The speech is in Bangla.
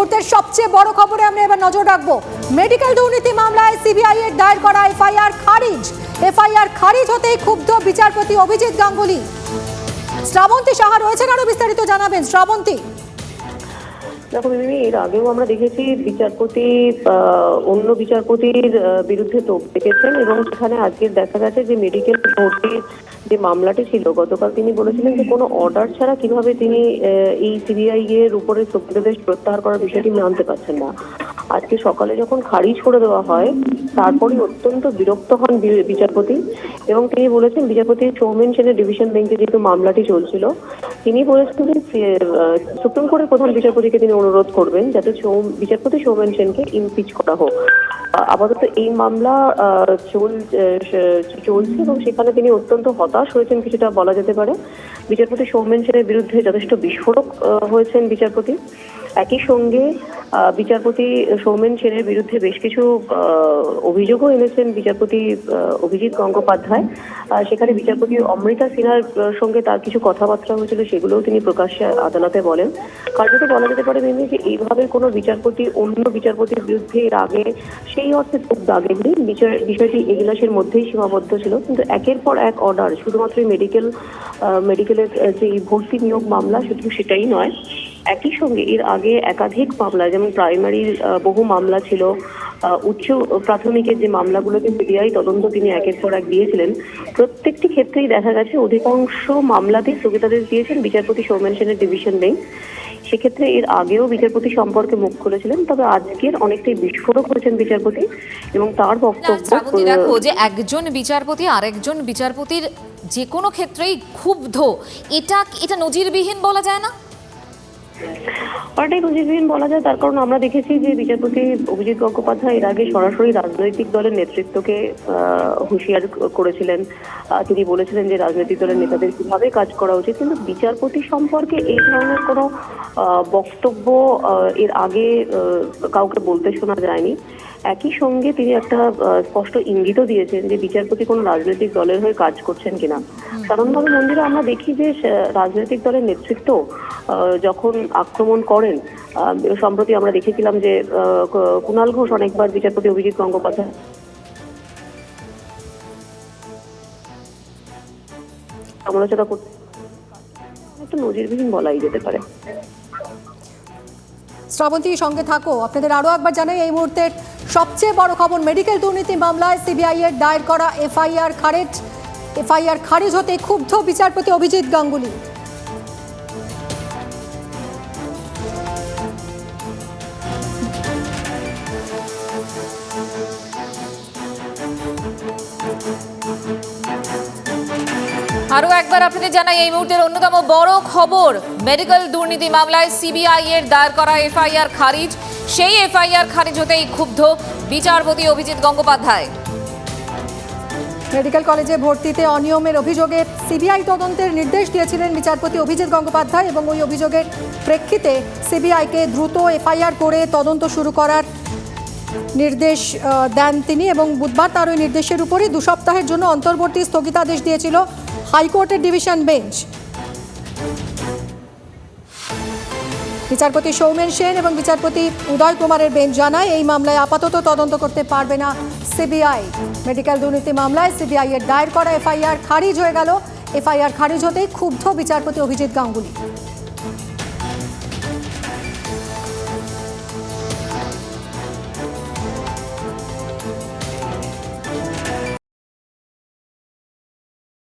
মুহূর্তের সবচেয়ে বড় খবরে আমরা এবার নজর রাখব। মেডিকেল দুর্নীতি মামলায় সিবিআই এর দায়ের করা এফআইআর খারিজ। এফআইআর খারিজ হতেই ক্ষুব্ধ বিচারপতি অভিজিৎ গাঙ্গুলি। শ্রাবন্তী সাহা রয়েছেন আরও বিস্তারিত জানাবেন। শ্রাবন্তী। দেখো মিমি, এর আগেও আমরা দেখেছি বিচারপতি অন্য বিচারপতির বিরুদ্ধে তোপ দেখেছেন এবং সেখানে আজকে দেখা গেছে যে মেডিকেল ভর্তির যে মামলাটি ছিল, গতকাল তিনি বলেছিলেন যে কোনো অর্ডার ছাড়া কীভাবে তিনি এই সিবিআই এর উপরে স্থগিতাদেশ প্রত্যাহার করার বিষয়টি মানতে পারছেন না। আজকে সকালে যখন খারিজ করে দেওয়া হয় তারপরে অত্যন্ত বিরক্ত হন বিচারপতি এবং তিনি বলেছেন, বিচারপতি সৌমেন সেনের ডিভিশন বেঞ্চে যেহেতু মামলাটি চলছিল, তিনি বলেছেন যে সুপ্রিম কোর্টের প্রধান বিচারপতিকে তিনি অনুরোধ করবেন যাতে বিচারপতি সৌমেন সেনকে ইমপিচ করা হোক। আপাতত এই মামলা চল- চলছে এবং সেখানে তিনি অত্যন্ত হতাশ হয়েছেন, কিছুটা বলা যেতে পারে। বিচারপতি সৌমেন সেনের বিরুদ্ধে যথেষ্ট বিস্ফোরক হয়েছেন বিচারপতি। একই সঙ্গে বিচারপতি সৌমেন সেনের বিরুদ্ধে বেশ কিছু অভিযোগও এনেছেন বিচারপতি অভিজিৎ গঙ্গোপাধ্যায়। সেখানে বিচারপতি অমৃতা সিনহার সঙ্গে তার কিছু কথাবার্তা হয়েছিল, সেগুলোও তিনি প্রকাশ্যে আদালতে বলেন। কার্যত বলা যেতে পারে যে এইভাবে কোনো বিচারপতি অন্য বিচারপতির বিরুদ্ধে এর আগে সেই অর্থে খুব দাগেননি। বিচার, বিষয়টি এগিলাসের মধ্যেই সীমাবদ্ধ ছিল। কিন্তু একের পর এক অর্ডার, শুধুমাত্র মেডিকেল মেডিকেলের যে ভর্তি নিয়োগ মামলা, শুধু সেটাই নয় একই সঙ্গে এর আগে একাধিক মামলা যেমন প্রাইমারির বহু মামলা ছিল উচ্চ প্রাথমিকের যে মামলাগুলোকে সিবিআই তদন্ত তিনি একের পর এক দিয়েছিলেন। প্রত্যেকটি ক্ষেত্রেই দেখা গেছে অধিকাংশ মামলাতেই স্থগিতাদেশ দিয়েছেন বিচারপতি সৌমেন সেনের ডিভিশন বেঞ্চ সেক্ষেত্রে এর আগেও বিচারপতি সম্পর্কে মুখ খুলেছিলেন তবে আজকের অনেকটাই বিস্ফোরক হয়েছেন বিচারপতি এবং তার বক্তব্য দেখো যে একজন বিচারপতি আরেকজন বিচারপতির যে কোনো ক্ষেত্রেই ক্ষুব্ধ এটা এটা নজিরবিহীন বলা যায় না? অনেকটাই নজিরবিহীন বলা যায়, তার কারণ আমরা দেখেছি যে বিচারপতি অভিজিৎ গঙ্গোপাধ্যায় এর আগে সরাসরি রাজনৈতিক দলের নেতৃত্বকে হুঁশিয়ার করেছিলেন। তিনি বলেছিলেন যে রাজনৈতিক দলের নেতাদের কীভাবে কাজ করা উচিত। কিন্তু বিচারপতি সম্পর্কে এই ধরনের কোনো বক্তব্য এর আগে কাউকে বলতে শোনা যায়নি। একই সঙ্গে তিনি একটা স্পষ্ট ইঙ্গিতও দিয়েছেন যে বিচারপতি কোনো রাজনৈতিক দলের হয়ে কাজ করছেন কিনা। সাধারণভাবে মন্দিরে আমরা দেখি যে রাজনৈতিক দলের নেতৃত্ব যখন আক্রমণ করেন সম্প্রতি আমরা দেখেছিলাম যে কুণাল ঘোষ অনেকবার বিচারপতি অভিজিৎ গঙ্গোপাধ্যায় সমালোচনা করতে একটা নজিরবিহীন বলাই যেতে পারে। শ্রাবন্তী সঙ্গে থাকো। আপনাদের আরও একবার জানাই এই মুহূর্তের সবচেয়ে বড় খবর মেডিকেল দুর্নীতি মামলায় সিবিআই এর দায়ের করা এফআইআর খারিজ। এফআইআর খারিজ হতে ক্ষুব্ধ বিচারপতি অভিজিৎ গাঙ্গুলি। আরও একবার আপনাদের জানাই, এই মুহূর্তের অন্যতম বড় খবর, মেডিকেল দুর্নীতি মামলায় সিবিআই এর দায়ের করা এফআইআর খারিজ। সেই এফআইআর খারিজ হতেই ক্ষুব্ধ বিচারপতি অভিজিৎ গঙ্গোপাধ্যায়। মেডিকেল কলেজে ভর্তিতে অনিয়মের অভিযোগে সিবিআই তদন্তের নির্দেশ দিয়েছিলেন বিচারপতি অভিজিৎ গঙ্গোপাধ্যায় এবং ওই অভিযোগের প্রেক্ষিতে সিবিআইকে দ্রুত এফআইআর করে তদন্ত শুরু করার নির্দেশ দেন তিনি এবং বুধবার তার ওই নির্দেশের উপরই দু সপ্তাহের জন্য অন্তর্বর্তী স্থগিতাদেশ দিয়েছিল। হাইকোর্টের ডিভিশন বেঞ্চ। বিচারপতি সৌমেন সেন এবং বিচারপতি উদয় কুমারের বেঞ্চ জানায়, এই মামলায় আপাতত তদন্ত করতে পারবে না সিবিআই। মেডিকেল দুর্নীতি মামলায় সিবিআই এর দায়ের করা এফআইআর খারিজ হয়ে গেল। এফআইআর খারিজ হতেই ক্ষুব্ধ বিচারপতি অভিজিৎ গাঙ্গুলি।